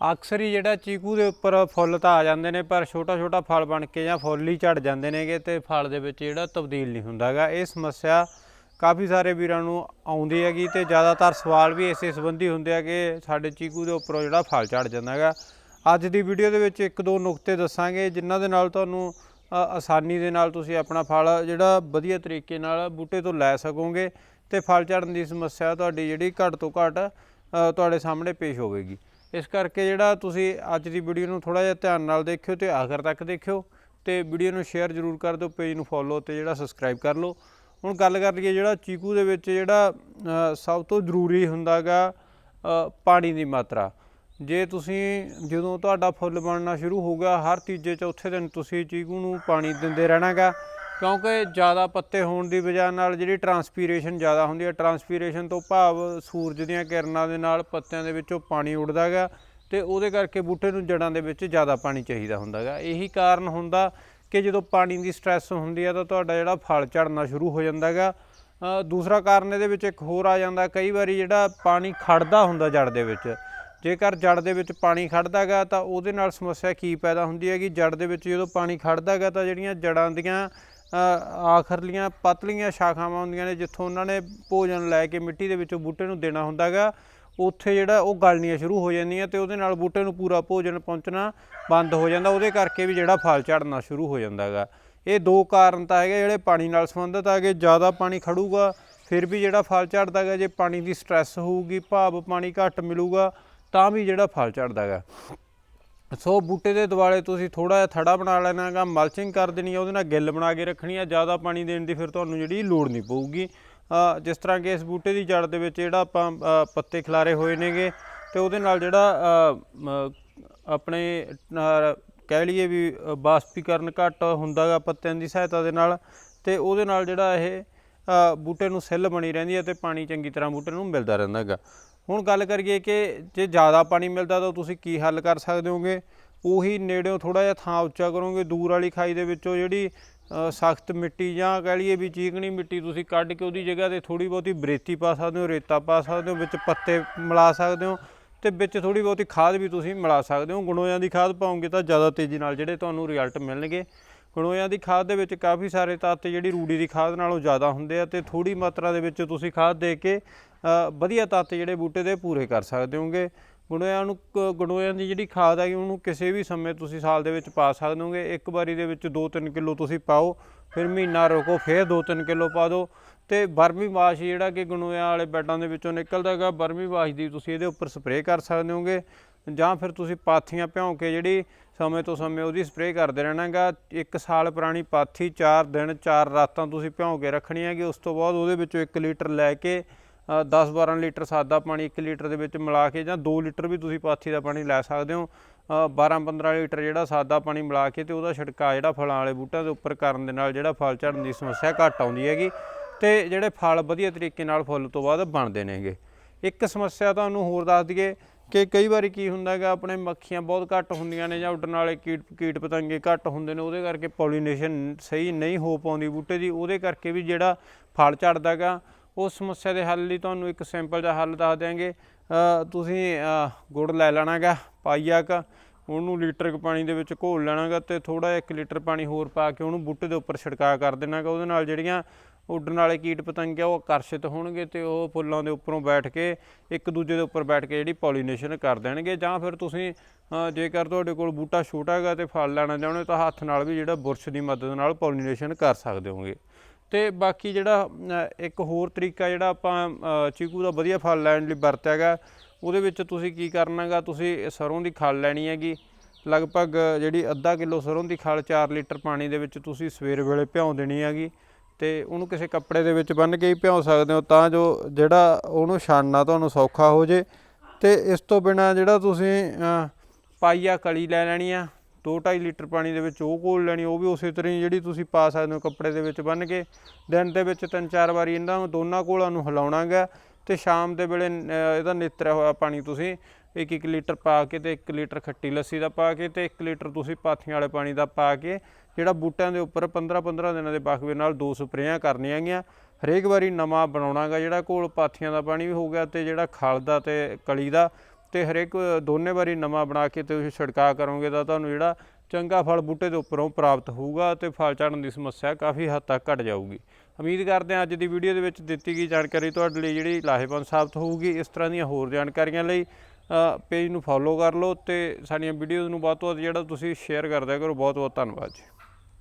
ਅਕਸਰ ਹੀ ਜਿਹੜਾ ਚੀਕੂ ਦੇ ਉੱਪਰ ਫੁੱਲ ਤਾਂ ਆ ਜਾਂਦੇ ਨੇ, ਪਰ ਛੋਟਾ ਛੋਟਾ ਫਲ ਬਣ ਕੇ ਜਾਂ ਫੁੱਲ ਹੀ ਝੜ ਜਾਂਦੇ ਨੇਗੇ ਤੇ ਫਲ ਦੇ ਵਿੱਚ ਜਿਹੜਾ ਤਬਦੀਲ ਨਹੀਂ ਹੁੰਦਾਗਾ ਇਹ ਸਮੱਸਿਆ ਕਾਫੀ ਸਾਰੇ ਵੀਰਾਂ ਨੂੰ ਆਉਂਦੀ ਹੈਗੀ ਤੇ ਜ਼ਿਆਦਾਤਰ ਸਵਾਲ ਵੀ ਇਸੇ ਸੰਬੰਧੀ ਹੁੰਦੇ ਆ ਕਿ ਸਾਡੇ ਚੀਕੂ ਦੇ ਉੱਪਰੋਂ ਜਿਹੜਾ ਫਲ ਝੜ ਜਾਂਦਾ ਹੈਗਾ ਅੱਜ ਦੀ ਵੀਡੀਓ ਦੇ ਵਿੱਚ ਇੱਕ ਦੋ ਨੁਕਤੇ ਦੱਸਾਂਗੇ, ਜਿਨ੍ਹਾਂ ਦੇ ਨਾਲ ਤੁਹਾਨੂੰ ਆਸਾਨੀ ਦੇ ਨਾਲ ਤੁਸੀਂ ਆਪਣਾ ਫਲ ਜਿਹੜਾ ਵਧੀਆ ਤਰੀਕੇ ਨਾਲ ਬੂਟੇ ਤੋਂ ਲੈ ਸਕੋਗੇ ਤੇ ਫਲ ਝੜਨ ਦੀ ਸਮੱਸਿਆ ਤੁਹਾਡੀ ਜਿਹੜੀ ਘੱਟ ਤੋਂ ਘੱਟ ਤੁਹਾਡੇ ਸਾਹਮਣੇ ਪੇਸ਼ ਹੋਵੇਗੀ। ਇਸ ਕਰਕੇ ਜਿਹੜਾ ਤੁਸੀਂ ਅੱਜ ਦੀ ਵੀਡੀਓ ਨੂੰ ਥੋੜਾ ਜਿਹਾ ਧਿਆਨ ਨਾਲ ਦੇਖਿਓ ਤੇ ਆਖਰ ਤੱਕ ਦੇਖਿਓ ਤੇ ਵੀਡੀਓ ਨੂੰ ਸ਼ੇਅਰ ਜ਼ਰੂਰ ਕਰ ਦਿਓ ਪੇਜ ਨੂੰ ਫੋਲੋ ਤੇ ਜਿਹੜਾ ਸਬਸਕ੍ਰਾਈਬ ਕਰ ਲਓ। ਹੁਣ ਗੱਲ ਕਰ ਲਈਏ ਜਿਹੜਾ ਚੀਕੂ ਦੇ ਵਿੱਚ ਜਿਹੜਾ ਸਭ ਤੋਂ ਜ਼ਰੂਰੀ ਹੁੰਦਾਗਾ ਪਾਣੀ ਦੀ ਮਾਤਰਾ। ਜੇ ਤੁਸੀਂ ਜਦੋਂ ਤੁਹਾਡਾ ਫੁੱਲ ਬਣਨਾ ਸ਼ੁਰੂ ਹੋਊਗਾ, ਹਰ ਤੀਜੇ ਚੌਥੇ ਦਿਨ ਤੁਸੀਂ ਚੀਕੂ ਨੂੰ ਪਾਣੀ ਦਿੰਦੇ ਰਹਿਣਾਗਾ ਕਿਉਂਕਿ ਜ਼ਿਆਦਾ ਪੱਤੇ ਹੋਣ ਦੀ ਵਜ੍ਹਾ ਨਾਲ ਜਿਹੜੀ ਟਰਾਂਸਪੀਰੇਸ਼ਨ ਜ਼ਿਆਦਾ ਹੁੰਦੀ ਹੈ ਟਰਾਂਸਪੀਰੇਸ਼ਨ ਤੋਂ ਭਾਵ ਸੂਰਜ ਦੀਆਂ ਕਿਰਨਾਂ ਦੇ ਨਾਲ ਪੱਤਿਆਂ ਦੇ ਵਿੱਚੋਂ ਪਾਣੀ ਉੱਡਦਾ ਗਾ ਤੇ ਉਹਦੇ ਕਰਕੇ ਬੂਟੇ ਨੂੰ ਜੜਾਂ ਦੇ ਵਿੱਚ ਜ਼ਿਆਦਾ ਪਾਣੀ ਚਾਹੀਦਾ ਹੁੰਦਾ ਹੁੰਦਾਗਾ ਇਹੀ ਕਾਰਨ ਹੁੰਦਾ ਕਿ ਜਦੋਂ ਪਾਣੀ ਦੀ ਸਟ੍ਰੈਸ ਹੁੰਦੀ ਹੈ ਤਾਂ ਤੁਹਾਡਾ ਜਿਹੜਾ ਫਲ ਝੜਨਾ ਸ਼ੁਰੂ ਹੋ ਜਾਂਦਾਗਾ ਅ, ਦੂਸਰਾ ਕਾਰਨ ਇਹਦੇ ਵਿੱਚ ਇੱਕ ਹੋਰ ਆ ਜਾਂਦਾ ਕਈ ਵਾਰੀ ਜਿਹੜਾ ਪਾਣੀ ਖੜਦਾ ਹੁੰਦਾ ਜੜ ਦੇ ਵਿੱਚ ਜੇਕਰ ਜੜ ਦੇ ਵਿੱਚ ਪਾਣੀ ਖੜਦਾਗਾ ਤਾਂ ਉਹਦੇ ਨਾਲ ਸਮੱਸਿਆ ਕੀ ਪੈਦਾ ਹੁੰਦੀ ਹੈਗੀ? ਕਿ ਜੜ ਦੇ ਵਿੱਚ ਜਦੋਂ ਪਾਣੀ ਖੜਦਾਗਾ ਤਾਂ ਜਿਹੜੀਆਂ ਜੜਾਂ ਦੀਆਂ ਆਖਰਲੀਆਂ ਪਤਲੀਆਂ ਸ਼ਾਖਾਵਾਂ ਹੁੰਦੀਆਂ ਨੇ ਜਿੱਥੋਂ ਉਹਨਾਂ ਨੇ ਭੋਜਨ ਲੈ ਕੇ ਮਿੱਟੀ ਦੇ ਵਿੱਚੋਂ ਬੂਟੇ ਨੂੰ ਦੇਣਾ ਹੁੰਦਾਗਾ। ਉੱਥੇ ਜਿਹੜਾ ਉਹ ਗਲਣੀਆਂ ਸ਼ੁਰੂ ਹੋ ਜਾਂਦੀਆਂ ਤੇ ਉਹਦੇ ਨਾਲ ਬੂਟੇ ਨੂੰ ਪੂਰਾ ਭੋਜਨ ਪਹੁੰਚਣਾ ਬੰਦ ਹੋ ਜਾਂਦਾ। ਉਹਦੇ ਕਰਕੇ ਵੀ ਜਿਹੜਾ ਫਲ ਝੜਨਾ ਸ਼ੁਰੂ ਹੋ ਜਾਂਦਾਗਾ। ਇਹ ਦੋ ਕਾਰਨ ਤਾਂ ਹੈਗੇ ਜਿਹੜੇ ਪਾਣੀ ਨਾਲ ਸੰਬੰਧਿਤ ਹੈਗੇ ਜ਼ਿਆਦਾ ਪਾਣੀ ਖੜੂਗਾ, ਫਿਰ ਵੀ ਜਿਹੜਾ ਫਲ ਝੜਦਾਗਾ, ਜੇ ਪਾਣੀ ਦੀ ਸਟ੍ਰੈਸ ਹੋਊਗੀ, ਭਾਵ ਪਾਣੀ ਘੱਟ ਮਿਲੂਗਾ, ਤਾਂ ਵੀ ਜਿਹੜਾ ਫਲ ਝੜਦਾਗਾ। ਸੋ ਬੂਟੇ ਦੇ ਦੁਆਲੇ ਤੁਸੀਂ ਥੋੜਾ ਜਿਹਾ ਥੜਾ ਬਣਾ ਲੈਣਾ ਹੈਗਾ ਮਲਚਿੰਗ ਕਰ ਦੇਣੀ ਹੈ ਉਹਦੇ ਨਾਲ ਗਿੱਲ ਬਣਾ ਕੇ ਰੱਖਣੀ ਹੈ ਜ਼ਿਆਦਾ ਪਾਣੀ ਦੇਣ ਦੀ ਫਿਰ ਤੁਹਾਨੂੰ ਜਿਹੜੀ ਲੋੜ ਨਹੀਂ ਪਊਗੀ। ਜਿਸ ਤਰ੍ਹਾਂ ਕਿ ਇਸ ਬੂਟੇ ਦੀ ਜੜ ਦੇ ਵਿੱਚ ਜਿਹੜਾ ਆਪਾਂ ਪੱਤੇ ਖਿਲਾਰੇ ਹੋਏ ਨੇਗੇ ਤੇ ਉਹਦੇ ਨਾਲ ਜਿਹੜਾ ਆਪਣੇ ਕਹਿ ਲਈਏ ਵੀ ਅ, ਬਾਸ਼ਪੀਕਰਨ ਘੱਟ ਹੁੰਦਾਗਾ ਪੱਤਿਆਂ ਦੀ ਸਹਾਇਤਾ ਦੇ ਨਾਲ ਤੇ ਉਹਦੇ ਨਾਲ ਜਿਹੜਾ ਇਹ ਬੂਟੇ ਨੂੰ ਸਿੱਲ ਬਣੀ ਰਹਿੰਦੀ ਹੈ ਤੇ ਪਾਣੀ ਚੰਗੀ ਤਰ੍ਹਾਂ ਬੂਟੇ ਨੂੰ ਮਿਲਦਾ ਰਹਿੰਦਾ ਹੈਗਾ। ਹੁਣ ਗੱਲ ਕਰੀਏ ਕਿ ਜੇ ਜ਼ਿਆਦਾ ਪਾਣੀ ਮਿਲਦਾ ਤਾਂ ਤੁਸੀਂ ਕੀ ਹੱਲ ਕਰ ਸਕਦੇ ਹੋਗੇ? ਉਹੀ ਨੇੜਿਓਂ ਥੋੜਾ ਜਿਹਾ ਥਾਂ ਉੱਚਾ ਕਰੋਗੇ, ਦੂਰ ਵਾਲੀ ਖਾਈ ਦੇ ਵਿੱਚੋਂ ਜਿਹੜੀ ਸਖਤ ਮਿੱਟੀ ਜਾਂ ਕਹਿ ਲਈਏ ਵੀ ਚੀਕਣੀ ਮਿੱਟੀ ਤੁਸੀਂ ਕੱਢ ਕੇ ਉਹਦੀ ਜਗ੍ਹਾ ਤੇ ਥੋੜੀ ਬਹੁਤੀ ਬਰੇਤੀ ਪਾ ਸਕਦੇ ਹੋ, ਰੇਤਾ ਪਾ ਸਕਦੇ ਹੋ, ਵਿੱਚ ਪੱਤੇ ਮਿਲਾ ਸਕਦੇ ਹੋ ਤੇ ਵਿੱਚ ਥੋੜੀ ਬਹੁਤੀ ਖਾਦ ਵੀ ਤੁਸੀਂ ਮਿਲਾ ਸਕਦੇ ਹੋ। ਗਣੋਇਆਂ ਦੀ ਖਾਦ ਪਾਓਗੇ ਤਾਂ ਜ਼ਿਆਦਾ ਤੇਜ਼ੀ ਨਾਲ ਜਿਹੜੇ ਤੁਹਾਨੂੰ ਰਿਜ਼ਲਟ ਮਿਲਣਗੇ। ਗਣੋਇਆਂ ਦੀ ਖਾਦ ਦੇ ਵਿੱਚ ਕਾਫੀ ਸਾਰੇ ਤੱਤ, ਜਿਹੜੀ ਰੂੜੀ ਦੀ ਖਾਦ ਨਾਲੋਂ ਜ਼ਿਆਦਾ ਹੁੰਦੇ ਆ ਤੇ ਥੋੜੀ ਮਾਤਰਾ ਦੇ ਵਿੱਚ ਤੁਸੀਂ ਖਾਦ ਦੇ ਕੇ ਵਧੀਆ ਤੱਤ ਜਿਹੜੇ ਬੂਟੇ ਦੇ ਪੂਰੇ ਕਰ ਸਕਦੇ ਹੋਗੇ। ਗਣੋਇਆਂ ਨੂੰ ਕ- ਗਣੋਇਆਂ ਦੀ ਜਿਹੜੀ ਖਾਦ ਹੈਗੀ, ਉਹਨੂੰ ਕਿਸੇ ਵੀ ਸਮੇਂ ਤੁਸੀਂ ਸਾਲ ਦੇ ਵਿੱਚ ਪਾ ਸਕਦੇ ਹੋਗੇ। ਇੱਕ ਵਾਰੀ ਦੇ ਵਿੱਚ 2-3 ਕਿਲੋ ਤੁਸੀਂ ਪਾਓ, ਫਿਰ ਮਹੀਨਾ ਰੋਕੋ, ਫਿਰ 2-3 ਕਿਲੋ ਪਾ ਦਿਓ। ਤੇ ਬਰਮੀ ਵਾਸ਼ ਜਿਹੜਾ ਕਿ ਗਣੋਇਆਂ ਵਾਲੇ ਬੈਡਾਂ ਦੇ ਵਿੱਚੋਂ ਨਿਕਲਦਾ ਹੈਗਾ, ਬਰਮੀ ਵਾਸ਼ ਦੀ ਤੁਸੀਂ ਇਹਦੇ ਉੱਪਰ ਸਪਰੇਅ ਕਰ ਸਕਦੇ ਹੋਗੇ। ਜਾਂ ਫਿਰ ਤੁਸੀਂ ਪਾਥੀਆਂ ਭਿਉਂ ਕੇ ਜਿਹੜੀ ਸਮੇਂ ਤੋਂ ਸਮੇਂ ਉਹਦੀ ਸਪਰੇਅ ਕਰਦੇ ਰਹਿਣਾਗਾ, ਇੱਕ ਸਾਲ ਪੁਰਾਣੀ ਪਾਥੀ 4 ਦਿਨ 4 ਰਾਤਾਂ ਤੁਸੀਂ ਭਿਉਂ ਕੇ ਰੱਖਣੀ ਹੈਗੀ, ਉਸ ਤੋਂ ਬਾਅਦ ਉਹਦੇ ਵਿੱਚੋਂ 1 ਲੀਟਰ ਲੈ ਕੇ 10-12 ਲੀਟਰ ਸਾਦਾ ਪਾਣੀ 1 ਲੀਟਰ ਦੇ ਵਿੱਚ ਮਿਲਾ ਕੇ ਜਾਂ 2 ਲੀਟਰ ਵੀ ਤੁਸੀਂ ਪਾਥੀ ਦਾ ਪਾਣੀ ਲੈ ਸਕਦੇ ਹੋ। 12-15 ਲੀਟਰ ਜਿਹੜਾ ਸਾਦਾ ਪਾਣੀ ਮਿਲਾ ਕੇ ਤੇ ਉਹਦਾ ਛਿੜਕਾ ਜਿਹੜਾ ਫਲਾਂ ਵਾਲੇ ਬੂਟਿਆਂ ਦੇ ਉੱਪਰ ਕਰਨ ਦੇ ਨਾਲ ਜਿਹੜਾ ਫਲ ਝੜਨ ਦੀ ਸਮੱਸਿਆ ਘੱਟ ਆਉਂਦੀ ਹੈਗੀ ਤੇ ਜਿਹੜੇ ਫਲ ਵਧੀਆ ਤਰੀਕੇ ਨਾਲ ਫੁੱਲ ਤੋਂ ਬਾਅਦ ਬਣਦੇ ਨੇਗੇ। ਇੱਕ ਸਮੱਸਿਆ ਤੁਹਾਨੂੰ ਹੋਰ ਦੱਸ ਦਈਏ ਕਿ ਕਈ ਵਾਰੀ ਕੀ ਹੁੰਦਾ ਹੈਗਾ, ਆਪਣੇ ਮੱਖੀਆਂ ਬਹੁਤ ਘੱਟ ਹੁੰਦੀਆਂ ਨੇ ਜਾਂ ਉੱਡਣ ਵਾਲੇ ਕੀਟ ਕੀਟ ਪਤੰਗੇ ਘੱਟ ਹੁੰਦੇ ਨੇ, ਉਹਦੇ ਕਰਕੇ ਪੋਲੀਨੇਸ਼ਨ ਸਹੀ ਨਹੀਂ ਹੋ ਪਾਉਂਦੀ ਬੂਟੇ ਦੀ। ਉਹਦੇ ਕਰਕੇ ਵੀ ਜਿਹੜਾ ਫਲ ਝੜਦਾ ਹੈਗਾ, ਉਸ ਸਮੱਸਿਆ ਦੇ ਹੱਲ ਲਈ ਤੁਹਾਨੂੰ ਇੱਕ ਸਿੰਪਲ ਜਿਹਾ ਹੱਲ ਦੱਸ ਦਿਆਂਗੇ। ਤੁਸੀਂ ਗੁੜ ਲੈ ਲੈਣਾਗਾ ਪਾਈਆ ਕ ਉਹਨੂੰ ਲੀਟਰ ਕੁ ਪਾਣੀ ਦੇ ਵਿੱਚ ਘੋਲ ਲੈਣਾਗਾ ਤੇ ਥੋੜਾ ਜਿਹਾ 1 ਲੀਟਰ ਪਾਣੀ ਹੋਰ ਪਾ ਕੇ ਉਹਨੂੰ ਬੂਟੇ ਦੇ ਉੱਪਰ ਛਿੜਕਾਅ ਕਰ ਦੇਣਾਗਾ ਉਹਦੇ ਨਾਲ ਜਿਹੜੀਆਂ ਉੱਡਣ ਵਾਲੇ ਕੀਟ ਪਤੰਗ ਆ ਉਹ ਆਕਰਸ਼ਿਤ ਹੋਣਗੇ ਤੇ ਉਹ ਫੁੱਲਾਂ ਦੇ ਉੱਪਰੋਂ ਬੈਠ ਕੇ ਇੱਕ ਦੂਜੇ ਦੇ ਉੱਪਰ ਬੈਠ ਕੇ ਜਿਹੜੀ ਪੋਲੀਨੇਸ਼ਨ ਕਰ ਦੇਣਗੇ ਜਾਂ ਫਿਰ ਤੁਸੀਂ ਜੇਕਰ ਤੁਹਾਡੇ ਕੋਲ ਬੂਟਾ ਛੋਟਾ ਹੈਗਾ ਤੇ ਫਲ ਲੈਣਾ ਚਾਹੁੰਦੇ ਹੋ ਤਾਂ ਹੱਥ ਨਾਲ ਵੀ ਜਿਹੜਾ ਬੁਰਸ਼ ਦੀ ਮਦਦ ਨਾਲ ਪੋਲੀਨੇਸ਼ਨ ਕਰ ਸਕਦੇ ਹੋਗੇ ਤੇ ਬਾਕੀ ਜਿਹੜਾ ਇੱਕ ਹੋਰ ਤਰੀਕਾ ਜਿਹੜਾ ਆਪਾਂ ਚੀਕੂ ਦਾ ਵਧੀਆ ਫਲ ਲੈਣ ਲਈ ਵਰਤਿਆ ਹੈਗਾ, ਉਹਦੇ ਵਿੱਚ ਤੁਸੀਂ ਕੀ ਕਰਨਾਗਾ ਤੁਸੀਂ ਸਰੋਂ ਦੀ ਖਲ ਲੈਣੀ ਹੈਗੀ। ਲਗਭਗ ਜਿਹੜੀ ਅੱਧਾ ਕਿਲੋ ਸਰੋਂ ਦੀ ਖਲ 4 ਲੀਟਰ ਪਾਣੀ ਦੇ ਵਿੱਚ ਤੁਸੀਂ ਸਵੇਰ ਵੇਲੇ ਭਿਉਂ ਦੇਣੀ ਹੈਗੀ। ਤੇ ਉਹਨੂੰ ਕਿਸੇ ਕੱਪੜੇ ਦੇ ਵਿੱਚ ਬੰਨ੍ਹ ਕੇ ਹੀ ਭਿਉਂ ਸਕਦੇ ਹੋ, ਤਾਂ ਜੋ ਜਿਹੜਾ ਉਹਨੂੰ ਛਾਨਣਾ ਤੁਹਾਨੂੰ ਸੌਖਾ ਹੋ ਜੇ। ਤੇ ਇਸ ਤੋਂ ਬਿਨਾ ਜਿਹੜਾ ਤੁਸੀਂ ਪਾਈਆ ਕਲੀ ਲੈ ਲੈਣੀ ਆ 2.5 ਲੀਟਰ ਪਾਣੀ ਦੇ ਵਿੱਚ ਉਹ ਘੋਲ ਲੈਣੀ, ਉਹ ਵੀ ਉਸੇ ਤਰ੍ਹਾਂ ਹੀ ਜਿਹੜੀ ਤੁਸੀਂ ਪਾ ਸਕਦੇ ਹੋ ਕੱਪੜੇ ਦੇ ਵਿੱਚ ਬੰਨ੍ਹ ਕੇ। ਦਿਨ ਦੇ ਵਿੱਚ ਤਿੰਨ ਚਾਰ ਵਾਰੀ ਇਹਨਾਂ ਨੂੰ ਦੋਨਾਂ ਘੋਲਾਂ ਨੂੰ ਹਿਲਾਉਣਾ ਗਾ ਤੇ ਸ਼ਾਮ ਦੇ ਵੇਲੇ ਇਹਦਾ ਨਿਤਰਿਆ ਹੋਇਆ ਪਾਣੀ ਤੁਸੀਂ 1-1 ਲੀਟਰ ਪਾ ਕੇ ਤੇ 1 ਲੀਟਰ ਖੱਟੀ ਲੱਸੀ ਦਾ ਪਾ ਕੇ ਤੇ 1 ਲੀਟਰ ਤੁਸੀਂ ਪਾਥੀਆਂ ਵਾਲੇ ਪਾਣੀ ਦਾ ਪਾ ਕੇ ਜਿਹੜਾ ਬੂਟਿਆਂ ਦੇ ਉੱਪਰ 15-15 ਦਿਨਾਂ ਦੇ ਬਖਵੇ ਨਾਲ ਦੋ ਸਪਰੇਆਂ ਕਰਨੀਆਂ ਗੀਆਂ ਹਰੇਕ ਵਾਰੀ ਨਵਾਂ ਬਣਾਉਣਾਗਾ, ਜਿਹੜਾ ਕੋਲ ਪਾਥੀਆਂ ਦਾ ਪਾਣੀ ਵੀ ਹੋ ਗਿਆ ਤੇ ਜਿਹੜਾ ਖਲ ਦਾ ਤੇ ਕਲੀ ਦਾ, ਤੇ ਹਰੇਕ ਦੋਨੇ ਵਾਰੀ ਨਵਾਂ ਬਣਾ ਕੇ ਤੁਸੀਂ ਛਿੜਕਾਅ ਕਰੋਗੇ ਤਾਂ ਤੁਹਾਨੂੰ ਜਿਹੜਾ ਚੰਗਾ ਫਲ ਬੂਟੇ ਦੇ ਉੱਪਰੋਂ ਪ੍ਰਾਪਤ ਹੋਊਗਾ ਤੇ ਫਲ ਝੜਨ ਦੀ ਸਮੱਸਿਆ ਕਾਫੀ ਹੱਦ ਤੱਕ ਘਟ ਜਾਊਗੀ। ਉਮੀਦ ਕਰਦੇ ਹਾਂ ਅੱਜ ਦੀ ਵੀਡੀਓ ਦੇ ਵਿੱਚ ਦਿੱਤੀ ਗਈ ਜਾਣਕਾਰੀ ਤੁਹਾਡੇ ਲਈ ਜਿਹੜੀ ਲਾਹੇਵੰਦ ਸਾਬਤ ਹੋਊਗੀ। ਇਸ ਤਰ੍ਹਾਂ ਦੀਆਂ ਹੋਰ ਜਾਣਕਾਰੀਆਂ ਲਈ ਪੇਜ ਨੂੰ ਫੋਲੋ ਕਰ ਲਓ ਤੇ ਸਾਡੀਆਂ ਵੀਡੀਓਜ਼ ਨੂੰ ਵੱਧ ਤੋਂ ਵੱਧ ਜਿਹੜਾ ਤੁਸੀਂ ਸ਼ੇਅਰ ਕਰਦਿਆ ਕਰੋ। ਬਹੁਤ ਬਹੁਤ ਧੰਨਵਾਦ ਜੀ।